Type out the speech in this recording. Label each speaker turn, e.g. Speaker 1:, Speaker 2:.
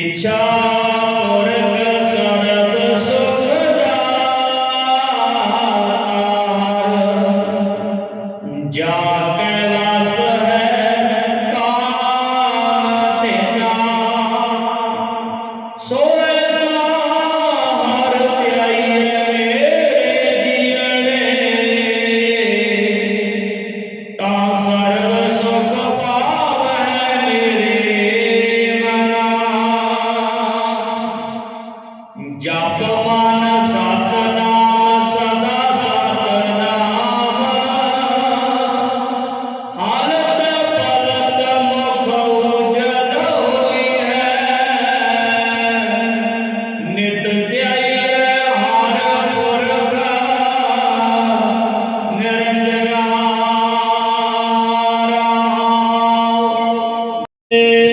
Speaker 1: इच्छा और जा ਜਪ ਸਤਨਾਮ ਸਦਾ ਸਤਨਾਮ ਹਾਲਤ ਪਲਤ ਮੁਖ ਉਜਲ ਹੋਈ ਹੈ ਨਿਤ ਧਿਆਇ ਹਰ ਪੁਰਖ ਨਿਰੰਜਨਾਰਾ